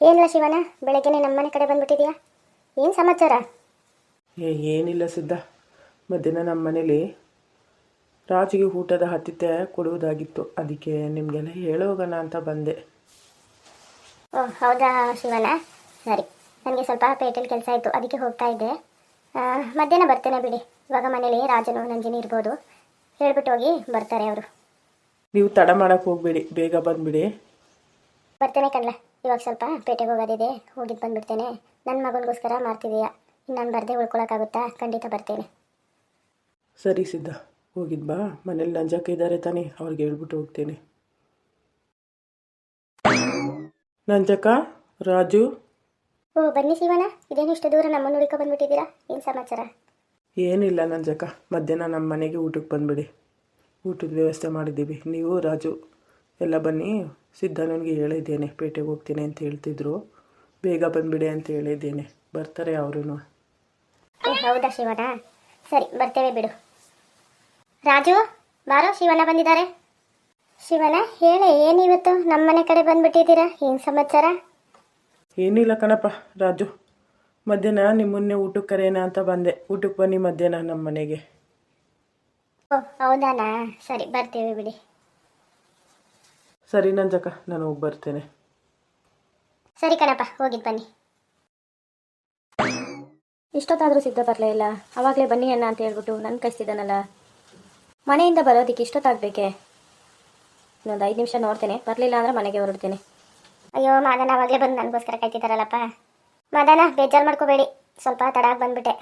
ಏನಿಲ್ಲ ಶಿವನ ಬೆಳಗ್ಗೆನೆ ನಮ್ಮನೆ ಕಡೆ ಬಂದ್ಬಿಟ್ಟಿದ್ಯಾ? ಏನು ಸಮಾಚಾರ? ಏ ಏನಿಲ್ಲ ಸಿದ್ಧ. ಮಧ್ಯಾಹ್ನ ನಮ್ಮ ಮನೇಲಿ ರಾಜಿಗೆ ಊಟದ ಆತಿಥ್ಯ ಕೊಡುವುದಾಗಿತ್ತು. ಅದಕ್ಕೆ ನಿಮಗೆಲ್ಲ ಹೇಳೋಗೋಣ ಅಂತ ಬಂದೆ. ಓ ಹೌದಾ ಶಿವನ ಸರಿ. ನನಗೆ ಸ್ವಲ್ಪ ಪೇಟೆಯಲ್ಲಿ ಕೆಲಸ ಆಯಿತು. ಅದಕ್ಕೆ ಹೋಗ್ತಾ ಇದ್ದೆ. ಮಧ್ಯಾಹ್ನ ಬರ್ತೇನೆ ಬಿಡಿ. ಇವಾಗ ಮನೇಲಿ ರಾಜನು ನಂಜಿನಿ ಇರ್ಬೋದು. ಹೇಳ್ಬಿಟ್ಟು ಹೋಗಿ ಬರ್ತಾರೆ ಅವರು. ನೀವು ತಡ ಮಾಡೋಕೆ ಹೋಗಬೇಡಿ. ಬೇಗ ಬಂದುಬಿಡಿ. ಬರ್ತೇನೆ ಕಣ್ಲ. ಇವಾಗ ಸ್ವಲ್ಪ ಪೇಟೆಗೆ ಹೋಗೋದಿದೆ. ಹೋಗಿದ್ದು ಬಂದ್ಬಿಡ್ತೇನೆ. ನನ್ನ ಮಗನಿಗೋಸ್ಕರ ಮಾಡ್ತಿದೀಯಾ. ನಾನು ಬರ್ದೆ ಉಳ್ಕೊಳಕ್ಕಾಗುತ್ತಾ? ಖಂಡಿತ ಬರ್ತೇನೆ. ಸರಿ ಸಿದ್ಧ. ಹೋಗಿದ್ ಬಾ. ಮನೇಲಿ ನಂಜಕ್ಕ ಇದ್ದಾರೆ ತಾನೇ. ಅವ್ರಿಗೆ ಹೇಳ್ಬಿಟ್ಟು ಹೋಗ್ತೇನೆ. ನಂಜಕ್ಕ ರಾಜು. ಓ ಬನ್ನಿ ಶಿವನ ಇದೇನು ಇಷ್ಟು ದೂರ ನಮ್ಮನ್ನು ಹುಡುಕ ಬಂದ್ಬಿಟ್ಟಿದ್ದೀರಾ? ಏನು ಸಮಾಚಾರ? ಏನಿಲ್ಲ ನಂಜಕ್ಕ ಮಧ್ಯಾಹ್ನ ನಮ್ಮ ಮನೆಗೆ ಊಟಕ್ಕೆ ಬಂದ್ಬಿಡಿ. ಊಟದ ವ್ಯವಸ್ಥೆ ಮಾಡಿದ್ದೀವಿ. ನೀವು ರಾಜು. ಎಲ್ಲ ಬನ್ನಿ. ಸಿದ್ಧಾನನಿಗೆ ಹೇಳಿದ್ದೇನೆ ಪೇಟೆಗೆ ಹೋಗ್ತೀನಿ ಅಂತ ಹೇಳ್ತಿದ್ರು. ಬೇಗ ಬಂದ್ಬಿಡಿ ಅಂತ ಹೇಳಿದ್ದೇನೆ. ಬರ್ತಾರೆ ಅವರು ಹೌದಾ ಶಿವನ ಸರಿ ಬರ್ತೇವೆ ಬಿಡು. ರಾಜು ಬಾರೋ ಶಿವನ ಬಂದಿದ್ದಾರೆ. ಶಿವನ ಹೇಳಿ ಏನಿವತ್ತು ನಮ್ಮನೆ ಕಡೆ ಬಂದ್ಬಿಟ್ಟಿದ್ದೀರಾ? ಏನು ಸಮಾಚಾರ? ಏನಿಲ್ಲ ಕಣಪ್ಪ ರಾಜು. ಮಧ್ಯಾಹ್ನ ನಿಮ್ಮನ್ನೇ ಊಟಕ್ಕೆ ಕರೆಯೋಣ ಅಂತ ಬಂದೆ. ಊಟಕ್ಕೆ ಬನ್ನಿ ಮಧ್ಯಾಹ್ನ ನಮ್ಮ ಮನೆಗೆ. ಓ ಹೌದಾನಾ? ಸರಿ ಬರ್ತೇವೆ ಬಿಡಿ. ಸರಿ ನಂಜಕ್ಕ ನಾನು ಹೋಗಿ ಬರ್ತೇನೆ. ಸರಿ ಕಣಪ್ಪ ಹೋಗಿದ್ದು ಬನ್ನಿ. ಇಷ್ಟೊತ್ತಾದರೂ ಸಿದ್ಧ ಬರಲೇ ಇಲ್ಲ. ಅವಾಗಲೇ ಬನ್ನಿ ಅಣ್ಣ ಅಂತ ಹೇಳ್ಬಿಟ್ಟು ನನ್ನ ಕಳಿಸ್ತಿದ್ದಾನಲ್ಲ ಮನೆಯಿಂದ ಬರೋದಕ್ಕೆ ಇಷ್ಟೊತ್ತಾಗಬೇಕೆ? ಇನ್ನೊಂದು ಐದು ನಿಮಿಷ ನೋಡ್ತೇನೆ. ಬರಲಿಲ್ಲ ಅಂದರೆ ಮನೆಗೆ ಹೊರಡ್ತೇನೆ. ಅಯ್ಯೋ ಮಾದನ ಅವಾಗಲೇ ಬಂದು ನನಗೋಸ್ಕರ ಕಾಯ್ತಿದ್ದಾರಲ್ಲಪ್ಪ ಮಾದನ ಬೇಜಾರು ಮಾಡ್ಕೋಬೇಡಿ. ಸ್ವಲ್ಪ ತಡ ಆಗಿ ಬಂದ್ಬಿಟ್ಟೆ.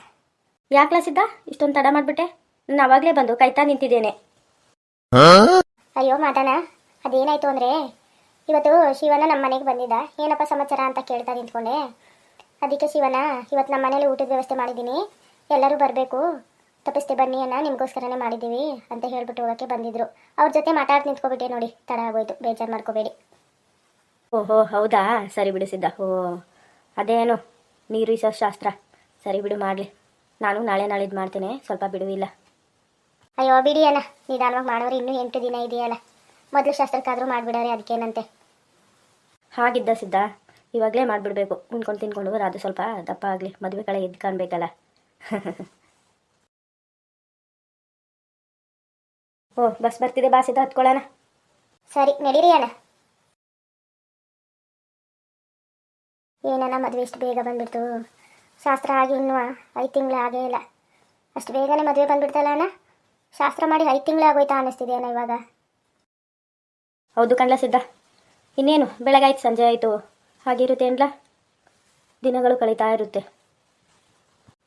ಯಾಕೆ ಸಿದ್ಧ? ಇಷ್ಟೊಂದು ತಡ ಮಾಡಿಬಿಟ್ಟೆ? ನಾನು ಅವಾಗಲೇ ಬಂದು ಕಾಯ್ತಾ ನಿಂತಿದ್ದೇನೆ. ಅಯ್ಯೋ ಮಾದನ. ಅದೇನಾಯ್ತು ಅಂದರೆ ಇವತ್ತು ಶಿವನ ನಮ್ಮ ಮನೆಗೆ ಬಂದಿದ್ದ. ಏನಪ್ಪ ಸಮಾಚಾರ ಅಂತ ಕೇಳ್ತಾ ನಿಂತ್ಕೊಂಡೆ. ಅದಕ್ಕೆ ಶಿವನ ಇವತ್ತು ನಮ್ಮ ಮನೇಲಿ ಊಟದ ವ್ಯವಸ್ಥೆ ಮಾಡಿದ್ದೀನಿ. ಎಲ್ಲರೂ ಬರಬೇಕು. ತಪ್ಪಿಸ್ತೆ ಬನ್ನಿ ಅನ್ನ ನಿಮಗೋಸ್ಕರನೇ ಮಾಡಿದ್ದೀವಿ ಅಂತ ಹೇಳ್ಬಿಟ್ಟು ಹೋಗೋಕ್ಕೆ ಬಂದಿದ್ರು. ಅವ್ರ ಜೊತೆ ಮಾತಾಡಿ ನಿಂತ್ಕೊಬಿಟ್ಟೆ ನೋಡಿ. ತಡ ಆಗೋಯ್ತು. ಬೇಜಾರು ಮಾಡ್ಕೋಬೇಡಿ. ಓಹೋ ಹೌದಾ? ಸರಿ ಬಿಡು ಸಿದ್ಧ. ಓ ಅದೇನು? ನೀರು ಇಸೋ ಶಾಸ್ತ್ರ. ಸರಿ ಬಿಡು ಮಾಡಲಿ. ನಾನು ನಾಳೆ ನಾಳಿದ್ದು ಮಾಡ್ತೇನೆ. ಸ್ವಲ್ಪ ಬಿಡುವಿಲ್ಲ. ಅಯ್ಯೋ ಬಿಡಿ ಅಣ್ಣ. ನಿಧಾನವಾಗಿ ಮಾಡೋರು ಇನ್ನೂ ಎಂಟು ದಿನ ಇದೆಯಲ್ಲ. ಮೊದಲು ಶಾಸ್ತ್ರಕ್ಕಾದರೂ ಮಾಡಿಬಿಡೋರಿ ಅದಕ್ಕೇನಂತೆ? ಹಾಗಿದ್ದ ಸಿದ್ಧ. ಇವಾಗಲೇ ಮಾಡಿಬಿಡ್ಬೇಕು. ಉಣ್ಕೊಂಡು ತಿನ್ಕೊಂಡು ಅದು ಸ್ವಲ್ಪ ದಪ್ಪ ಆಗಲಿ. ಮದುವೆ ಕಳೆ ಎದ್ದು ಕಾಣಬೇಕಲ್ಲ. ಓ ಬಸ್ ಬರ್ತಿದೆ ಬಾ ಸಿದ್ಧ ಹತ್ಕೊಳ್ಳೋಣ. ಸರಿ ನಡೀರಿ ಅಣ್ಣ. ಏನಣ್ಣ ಮದುವೆ ಇಷ್ಟು ಬೇಗ ಬಂದ್ಬಿಡ್ತು? ಶಾಸ್ತ್ರ ಆಗಿ ಇನ್ನೂ ಐದು ತಿಂಗಳು ಆಗೇ ಇಲ್ಲ. ಅಷ್ಟು ಬೇಗನೆ ಮದುವೆ ಬಂದ್ಬಿಡ್ತಲ್ಲ ಅಣ್ಣ? ಶಾಸ್ತ್ರ ಮಾಡಿ ಐದು ತಿಂಗಳು ಆಗೋಯ್ತಾ ಅನ್ನಿಸ್ತಿದೆ ಅಣ್ಣ ಇವಾಗ? ಹೌದು ಕಣ್ಲ ಸಿದ್ಧ ಇನ್ನೇನು? ಬೆಳಗಾಯ್ತು ಸಂಜೆ ಆಯಿತು. ಹಾಗಿರುತ್ತೆ ಏನ್ಲ? ದಿನಗಳು ಕಳೀತಾ ಇರುತ್ತೆ.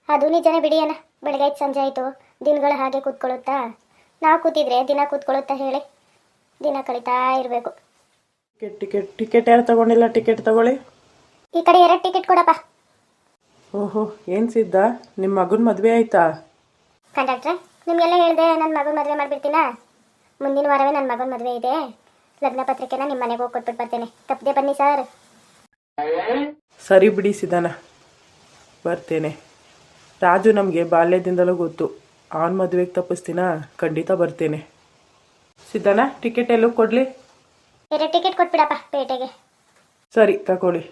ಅದು ನಿಜನೇ ಬಿಡಿ ಅಣ್ಣ. ಬೆಳಗ್ಗೆ ಆಯ್ತು ಸಂಜೆ ಆಯಿತು. ದಿನಗಳು ಹಾಗೆ ಕೂತ್ಕೊಳ್ಳುತ್ತಾ? ನಾವು ಕೂತಿದ್ರೆ ದಿನ ಕೂತ್ಕೊಳ್ಳುತ್ತಾ ಹೇಳಿ? ದಿನ ಕಳೀತಾ ಇರಬೇಕು. ಟಿಕೆಟ್ ಟಿಕೆಟ್ ಟಿಕೆಟ್ ಯಾರು ತಗೊಂಡಿಲ್ಲ? ಟಿಕೆಟ್ ತಗೊಳ್ಳಿ. ಈ ಕಡೆ ಎರಡು ಟಿಕೆಟ್ ಕೊಡಪ್ಪ. ಓಹೋ ಏನು ಸಿದ್ಧ ನಿಮ್ಮ ಮಗನ ಮದುವೆ ಆಯ್ತಾ? ಕಂಡಕ್ಟ್ರೆ ನಿಮಗೆಲ್ಲ ಹೇಳಿದೆ ನನ್ನ ಮಗನ ಮದುವೆ ಮಾಡಿಬಿಡ್ತೀನಾ? ಮುಂದಿನ ವಾರವೇ ನನ್ನ ಮಗನ ಮದುವೆ ಇದೆ. ಲಗ್ನ ಪತ್ರಿಕೆನ ನಿಮ್ಮ ಮನೆಗೆ ಹೋಗಿ ಕೊಟ್ಬಿಟ್ಟು ಬರ್ತೇನೆ. ತಪ್ಪದೆ ಬನ್ನಿ ಸರ್ ಸರಿ ಬಿಡಿ ಸಿದಾನ ಬರ್ತೇನೆ. ರಾಜು ನಮಗೆ ಬಾಲ್ಯದಿಂದಲೂ ಗೊತ್ತು. ಅವನ ಮದುವೆಗೆ ತಪ್ಪಿಸ್ತೀನ? ಖಂಡಿತ ಬರ್ತೇನೆ. ಸಿದ್ಧನ ಟಿಕೆಟ್ ಎಲ್ಲೂ ಕೊಡಲಿ? ಎರಡು ಟಿಕೆಟ್ ಕೊಟ್ಬಿಡಪ್ಪ ಪೇಟೆಗೆ. ಸರಿ ತಗೊಳ್ಳಿ.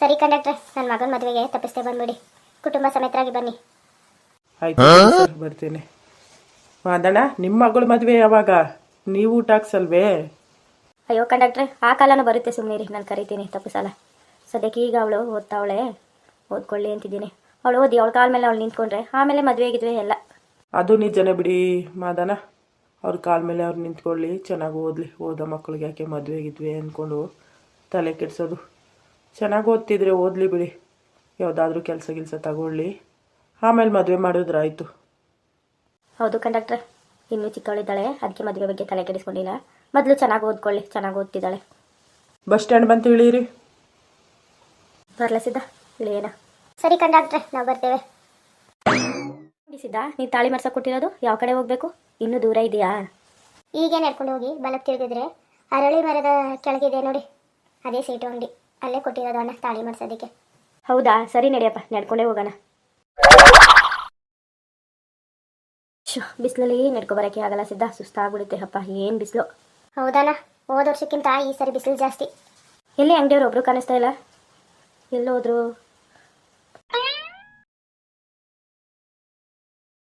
ಸರಿ ಕಂಡಕ್ಟ್ರೆ ನನ್ನ ಮಗನ ಮದುವೆಗೆ ತಪ್ಪಿಸ್ತೇ ಬಂದ್ಬಿಡಿ. ಕುಟುಂಬ ಸಮೇತರಾಗಿ ಬನ್ನಿ. ಆಯ್ತು ಸರ್ ಬರ್ತೇನೆ. ಮಾದಣ್ಣ ನಿಮ್ಮ ಮಗಳ ಮದುವೆ ಯಾವಾಗ? ನೀವು ಊಟ ಹಾಕ್ಸಲ್ವೇ? ಅಯ್ಯೋ ಕಂಡಕ್ಟ್ರೆ ಆ ಕಾಲನೂ ಬರುತ್ತೆ ಸುಮ್ಮನೆ ರೀ ನಾನು ಕರಿತೀನಿ ತಪ್ಪಿಸಲ್ಲ ಸದ್ಯಕ್ಕೆ ಈಗ ಅವಳು ಓದ್ತಾವಳೆ. ಓದ್ಕೊಳ್ಳಿ ಅಂತಿದ್ದೀನಿ. ಅವಳು ಓದಿ ಅವಳ ಕಾಲ ಮೇಲೆ ಅವಳು ನಿಂತ್ಕೊಂಡ್ರೆ ಆಮೇಲೆ ಮದುವೆ ಆಗಿದ್ವಿ ಎಲ್ಲ. ಅದು ನಿಜನೇ ಬಿಡಿ ಮಾದನ. ಅವ್ರ ಕಾಲ ಮೇಲೆ ಅವ್ರು ನಿಂತ್ಕೊಳ್ಳಿ ಚೆನ್ನಾಗಿ ಓದಲಿ. ಓದೋ ಮಕ್ಕಳಿಗೆ ಯಾಕೆ ಮದುವೆ ಆಗಿದ್ವಿ ಅಂದ್ಕೊಂಡು ತಲೆ ಕೆಡಿಸೋದು. ಚೆನ್ನಾಗಿ ಓದ್ತಿದ್ರೆ ಓದಲಿ ಬಿಡಿ. ಯಾವುದಾದ್ರೂ ಕೆಲಸ ಗಿಲ್ಸ ತಗೊಳ್ಳಿ. ಆಮೇಲೆ ಮದುವೆ ಮಾಡಿದ್ರಾಯ್ತು. ಹೌದು ಕಂಡಕ್ಟ್ರೆ. ಇನ್ನೂ ಚಿಕ್ಕವಳಿದ್ದಾಳೆ ಅದಕ್ಕೆ ಮದುವೆ ಬಗ್ಗೆ ತಲೆ ಕೆಡಿಸ್ಕೊಂಡಿಲ್ಲ. ಮೊದಲು ಚೆನ್ನಾಗಿ ಓದ್ಕೊಳ್ಳಿ ಚೆನ್ನಾಗಿ ಓದ್ತಿದ್ದಾಳೆ. ಬಸ್ ಸ್ಟ್ಯಾಂಡ್ ಬಂತು ಇಳೀರಿ ಬರಲ ಸಿದ್ಧ? ಇಳಿಯೇನ? ಸರಿ ಕಂಡಾಕ್ಟ್ರೆ ನಾವು ಬರ್ತೇವೆ. ಸಿದ್ಧ ನೀನು ತಾಳಿ ಮಾಡ್ಸಕ್ಕೆ ಕೊಟ್ಟಿರೋದು ಯಾವ ಕಡೆ ಹೋಗ್ಬೇಕು? ಇನ್ನೂ ದೂರ ಇದೆಯಾ? ಹೀಗೆ ನಡ್ಕೊಂಡು ಹೋಗಿ ಬಲಕ್ಕೆ ತಿರುಗಿದ್ರೆ ಅರಳಿ ಮರದ ಕೆಳಗಿದೆ ನೋಡಿ. ಅದೇ ಸೀಟು ಅಂಗಡಿ. ಅಲ್ಲೇ ಕೊಟ್ಟಿರೋದು ಅಣ್ಣ ತಾಳಿ ಮರ್ಸೋದಕ್ಕೆ ಹೌದಾ? ಸರಿ ನಡಿಯಪ್ಪ ನಡ್ಕೊಂಡೇ ಹೋಗೋಣ. ಶು ಬಿಸಿಲಲ್ಲಿ ನಡ್ಕೊ ಬರೋಕ್ಕೆ ಆಗಲ್ಲ ಸಿದ್ಧ. ಸುಸ್ತಾಗ್ಬಿಡುತ್ತೆ ಅಪ್ಪ ಏನು ಬಿಸಿಲು. ಹೌದಾನ? ಹೋದ ವರ್ಷಕ್ಕಿಂತ ಈ ಸರಿ ಬಿಸಿಲು ಜಾಸ್ತಿ. ಎಲ್ಲಿ ಅಂಗಡಿಯವ್ರು ಒಬ್ರು ಕಾಣಿಸ್ತಾ ಇಲ್ಲ? ಎಲ್ಲೋದ್ರು